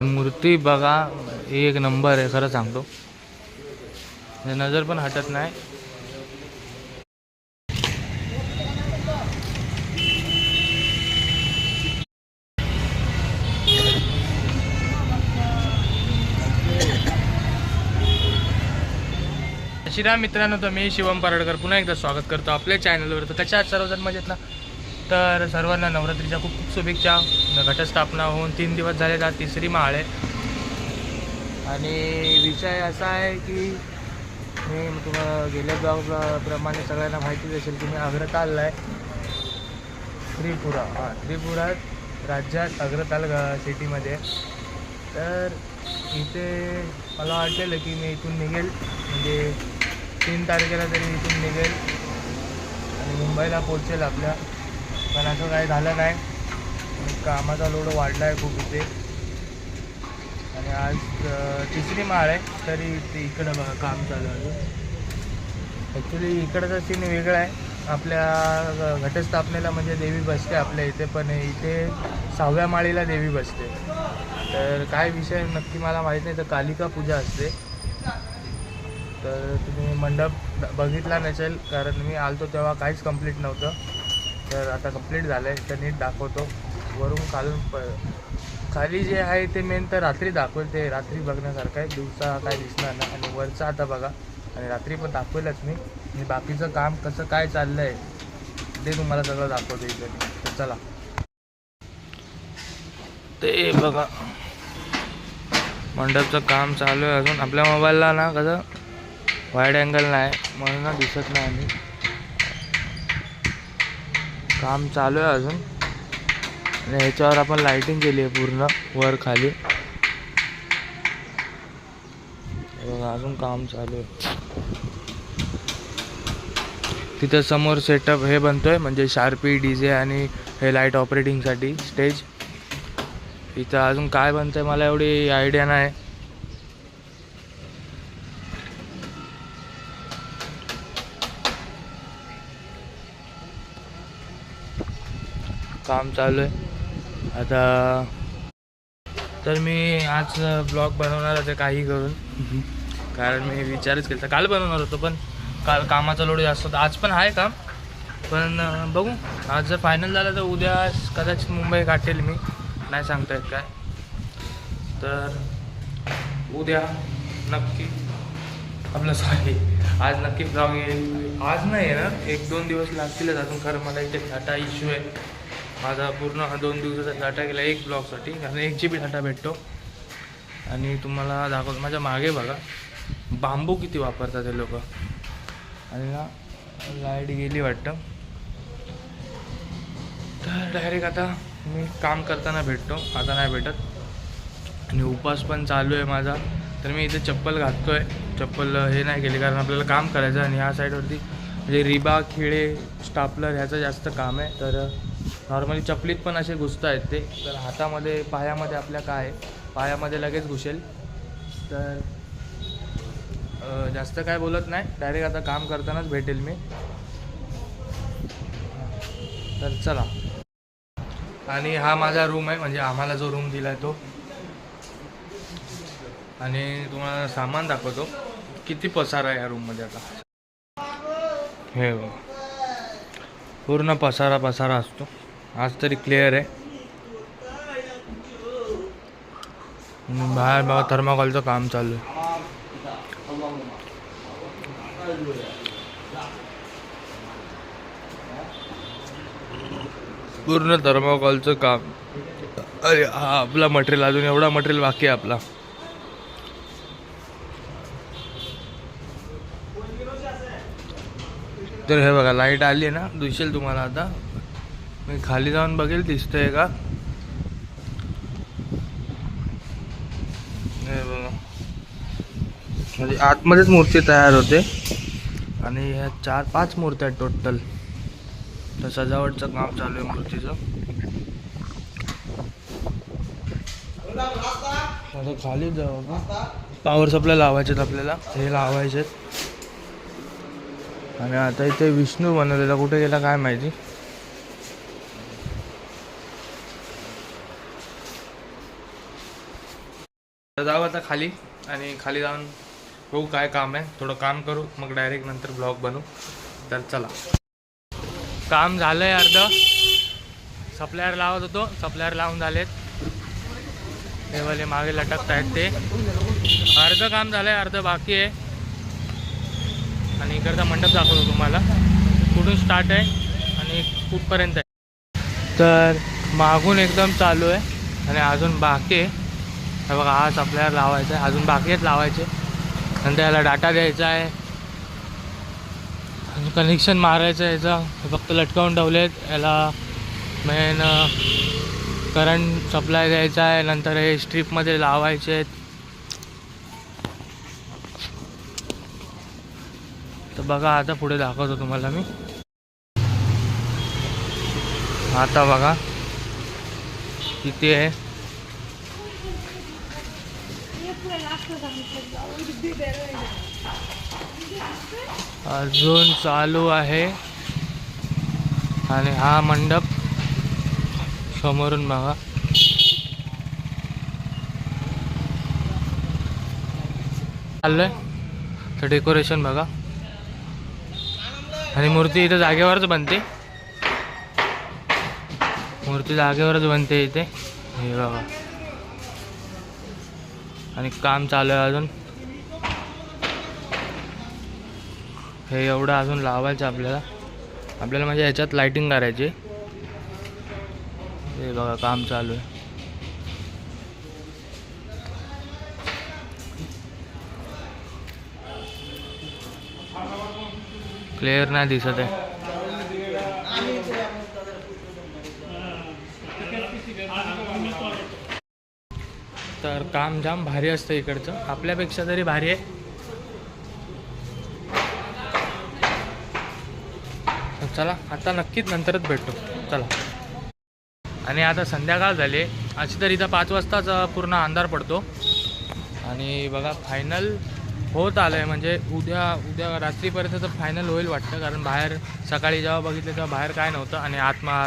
मूर्ती बघा एक नंबर आहे खरं सांगतो. नजर पण हटत नाही. श्रीराम मित्रांनो तर मी शिवम पराडकर पुन्हा एकदा स्वागत करतो आपल्या चॅनलवर तर कशा सर्वजण? मजेत ना? तर सर्वांना नवरात्रीच्या खूप खूप शुभेच्छा. घटस्थापना होऊन तीन दिवस झाले तर तिसरी माळ आहे. आणि विषय असा आहे की मी तुम्हाला गेल्या ब्लॉगप्रमाणे सगळ्यांना माहितीच असेल की मी अग्रतालला आहे त्रिपुरा हां त्रिपुरात राज्यात अग्रताल सिटीमध्ये. तर इथे मला वाटलेलं की मी इथून निघेल. म्हणजे तीन तारखेला तरी इथून निघेल. आणि मुंबईला पोचेल आपल्या. पण असं काही झालं नाही. कामाचा लोड वाढला आहे खूप इथे. आणि आज तिसरी माळ आहे तरी ते इकडं बघा काम चालू आहे ॲक्च्युली इकडचा सीन वेगळा आहे. आपल्या घटस्थापनेला म्हणजे देवी बसते आपल्या इथे पण इथे सहाव्या माळीला देवी बसते. तर काय विषय नक्की मला माहीत नाही तर कालिका पूजा असते. तर तुम्ही मंडप बघितला नसेल कारण मी आलतो तेव्हा काहीच कंप्लीट नव्हतं. तर आता कंप्लीट झालं आहे तर नीट दाखवतो. वरून खालून प खाली जे आहे ते मेन तर रात्री दाखवेल ते रात्री बघण्यासारखं आहे. दिवसा काय दिसणार नाही. आणि वरचं आता बघा आणि रात्री पण दाखवेलच मी. आणि बाकीचं काम कसं काय चाललं आहे ते तुम्हाला सगळं दाखवतो इथे. तर चला. ते बघा. मंडपचं काम चालू आहे अजून. आपल्या मोबाईलला ना कसं वाईड अँगल नाही म्हणून ना दिसत नाही आम्ही. काम चालू आहे अजून. आणि ह्याच्यावर आपण लाइटिंग केली आहे पूर्ण वर खाली. अजून काम चालू आहे. तिथं समोर सेटअप हे बनतोय म्हणजे शार्पी डी जे आणि हे लाइट ऑपरेटिंगसाठी स्टेज इथं अजून काय बनतंय मला एवढी आयडिया नाही. काम चालू आहे. आता तर मी आज ब्लॉग बनवणार होते काही करून. कारण मी विचारच केला काल बनवणार होतो पण काल कामाचा लोड जास्त होता. आज पण आहे काम. पण बघू. आज जर फायनल झालं तर उद्या कदाचित मुंबई गाठेल मी. नाही सांगता येत काय. तर उद्या नक्की आपलं सॉरी आज नक्की ब्लॉग येईल. आज नाही येणार. एक दोन दिवस लागतीलच अजून. खरं मला इथे डाटा इश्यू आहे. माझा पूर्ण हा दोन दिवसाचा डाटा गेला एक ब्लॉकसाठी कारण एक जी बी डाटा भेटतो. आणि तुम्हाला दाखवतो माझ्या मागे बघा बांबू किती वापरतात ते लोक. आणि ना लाइट गेली वाटतं. तर डायरेक्ट आता मी काम करताना भेटतो आता नाही भेटत. आणि उपास पण चालू आहे माझा. तर मी इथे चप्पल घालतोय चप्पल हे नाही केली कारण आपल्याला काम करायचं आणि ह्या साईडवरती म्हणजे रिबा खिळे स्टापलर ह्याचं जास्त काम आहे. तर नॉर्मली चपलीत पण असे घुसता आहेत ते. तर हातामध्ये पायामध्ये आपल्या काय आहे? पायामध्ये लगेच घुसेल. तर जास्त काय बोलत नाही. डायरेक्ट आता काम करतानाच भेटेल मी. तर चला. आणि हा माझा रूम आहे. म्हणजे आम्हाला जो रूम दिला आहे तो. आणि तुम्हाला सामान दाखवतो. किती पसारा आहे या रूममध्ये आता? हे पूर्ण पसारा पसारा असतो. आज तरी क्लिअर आहे. बाहेर बघा थर्माकॉलचं काम चालू आहे. पूर्ण थर्माकॉलचं काम. अरे हा आपला मटेरियल अजून एवढा मटेरियल बाकी आहे आपला. तर हे बघा लाइट आली आहे ना दिसेल तुम्हाला आता. मी खाली जाऊन बघेल दिसतंय का? हे बघा. म्हणजे आतमध्येच मूर्ती तयार होते. आणि ह्या चार पाच मूर्त्या आहेत टोटल तर सजावटचं काम चालू आहे मूर्तीचं. आता खाली जाऊ का पॉवर सप्लाय लावायचे आहेत आपल्याला. हे लावायचे आहेत. आणि आता इथे विष्णू बनवलेला कुठे गेला काय माहिती? आता खाली आणि खाली जाऊन बघू काय काम आहे. थोडं काम करू मग डायरेक्ट नंतर ब्लॉग बनवू तर चला. काम झालंय अर्ध. सप्लायर लावत होतो. सप्लायर लावून झालेत. हे वाले मागे लटकत आहेत ते. अर्ध काम झालंय अर्ध बाकी आहे. आणि इकडचा मंडप दाखवतो तुम्हाला. कुठून स्टार्ट आहे आणि कुठपर्यंत आहे. तर मागून एकदम चालू आहे आणि अजून बाकी आहे. हे बघा हा आपल्याला लावायचा आहे. अजून बाकी आहेत लावायचे. नंतर याला डाटा द्यायचा आहे. आणि कनेक्शन मारायचं आहे याचं. हे फक्त लटकावून आहेत. याला मेन करंट सप्लाय द्यायचा आहे. नंतर हे स्ट्रीपमध्ये लावायचे आहेत. तर बघा आता पुढे दाखवतो तुम्हाला मी. आता बघा किती आहे. अजून चालू आहे. आणि हा मंडप समोरून बघा. चाललंय. तर डेकोरेशन बघा. आणि मूर्ती इथं जागेवरच बनते. मूर्ती जागेवरच बनते इथे. हे बघा. आणि काम चालू आहे अजून. हे एवढं अजून लावायचं आपल्याला. आपल्याला म्हणजे ह्याच्यात लाईटिंग करायची. हे बघा काम चालू आहे. क्लिअर नाही दिसत आहे. तर काम जाम भारी असतं इकडचं. आपल्यापेक्षा तरी भारी आहे. चला आता नक्कीच नंतरच भेटतो चला. आणि आता संध्याकाळ झाली. अशी तर इथं पाच वाजताच पूर्ण अंधार पडतो. आणि बघा फायनल होत आलं आहे म्हणजे उद्या उद्या रात्रीपर्यंत तर फायनल होईल वाटतं. कारण बाहेर सकाळी जेव्हा बघितलं तेव्हा बाहेर काय नव्हतं. आणि आतमा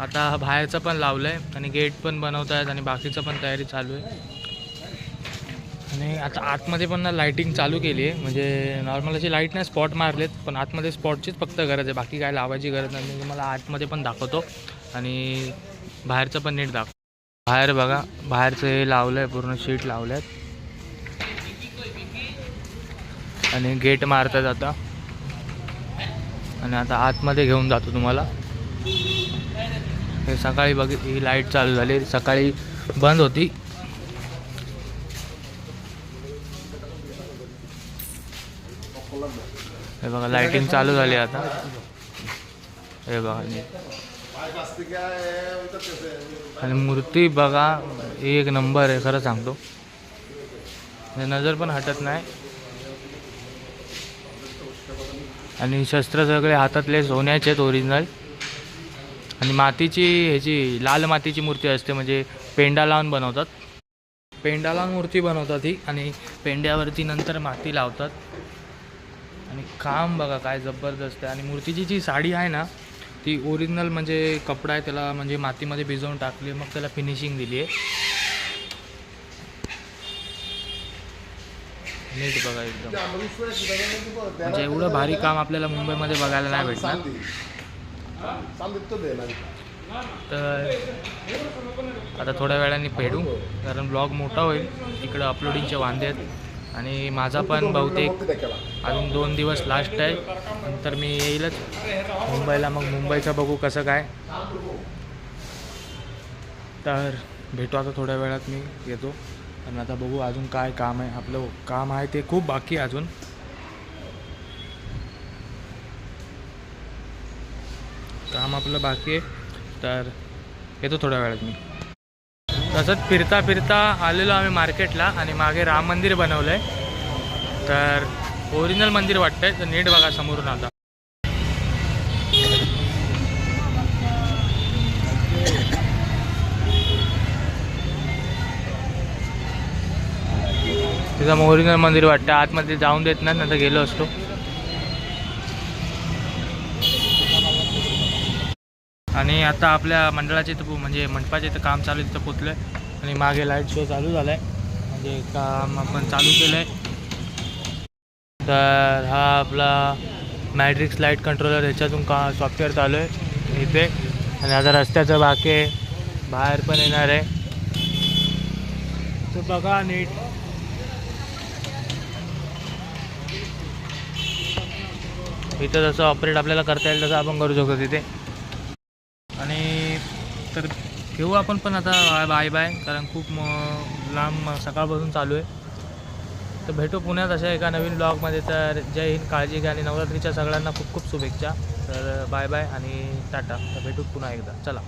आता बाहेरचं पण लावलं आहे आणि गेट पण बनवत आहेत आणि बाकीचं पण तयारी चालू आहे. आणि आता आतमध्ये पण ना लाईटिंग चालू केली आहे. म्हणजे नॉर्मल अशी लाइट नाही स्पॉट मारलेत पण आतमध्ये स्पॉटचीच फक्त गरज आहे. बाकी काय लावायची गरज नाही. मी तुम्हाला आतमध्ये पण दाखवतो आणि बाहेरचं पण नीट दाखव. बाहेर बघा बाहेरचं हे लावलं आहे पूर्ण शीट लावलं आहेत आणि गेट मारतात आता. आणि आता आतमध्ये घेऊन जातो तुम्हाला. हे सकाळी बघित ही लाइट चालू झाली. सकाळी बंद होती. हे बघा लाईटिंग चालू झाली आता. हे बघा आणि मूर्ती बघा एक नंबर आहे खरं सांगतो. नजर पण हटत नाही. आणि शस्त्र सगळे हातातले सोन्याचे आहेत ओरिजिनल आणि मातीची ह्याची लाल मातीची मूर्ती असते म्हणजे पेंडा लावून बनवतात. पेंडा लावून मूर्ती बनवतात ही आणि पेंड्यावरती नंतर माती लावतात. आणि काम बघा काय जबरदस्त आहे. आणि मूर्तीची जी साडी आहे ना ती ओरिजिनल म्हणजे कपडा आहे त्याला म्हणजे मातीमध्ये भिजवून टाकली मग त्याला फिनिशिंग दिली आहे. नीट बघा एकदम. म्हणजे एवढं भारी काम आपल्याला मुंबईमध्ये बघायला नाही भेटणार. तर आता थोड्या वेळाने फेडू कारण ब्लॉग मोठा होईल. इकडं अपलोडिंगचे वांदे आहेत. आणि माझा पण बहुतेक अजून दोन दिवस लास्ट आहे. नंतर मी येईलच. मुंबईला मग मुंबईचं बघू कसं काय. तर भेटू आता थोड्या वेळात मी येतो. पण आता बघू अजून काय काम आहे. आपलं काम आहे ते खूप बाकी आहे अजून. काम आपलं बाकी आहे. तर येतो थोड्या वेळात मी. तसंच फिरता फिरता आलेलो आम्ही मार्केटला आणि मागे राम मंदिर बनवलं आहे तर ओरिजिनल मंदिर वाटतंय तर नीट बघा समोरून आता. तिथं ओरिजिनल मंदिर वाटतं आतमध्ये जाऊन देत नाही नंतर गेलो असतो. आणि आता आपल्या मंडळाचे इथं म्हणजे मंडपाचे इथं काम चालू आहे तिथं पोचलं आणि मागे लाइट शो चालू झाला आहे म्हणजे काम आपण चालू केलं आहे तर हा आपला मॅट्रिक्स लाइट कंट्रोलर ह्याच्यातून का सॉफ्टवेअर चालू आहे. इथे. आणि आता रस्त्याचं बाकी आहे. बाहेर पण येणार आहे. तर बघा नीट. इथं जसं ऑपरेट आपल्याला करता येईल तसं आपण करू शकतो तिथे. तर घेऊ आपण पण आता बाय बाय कारण खूप लांब सकाळपासून चालू आहे. तर भेटू पुण्यात अशा एका नवीन ब्लॉगमध्ये तर जय हिंद काळजी घ्या आणि नवरात्रीच्या सगळ्यांना खूप खूप शुभेच्छा. तर बाय बाय आणि टाटा. तर भेटू पुन्हा एकदा. चला.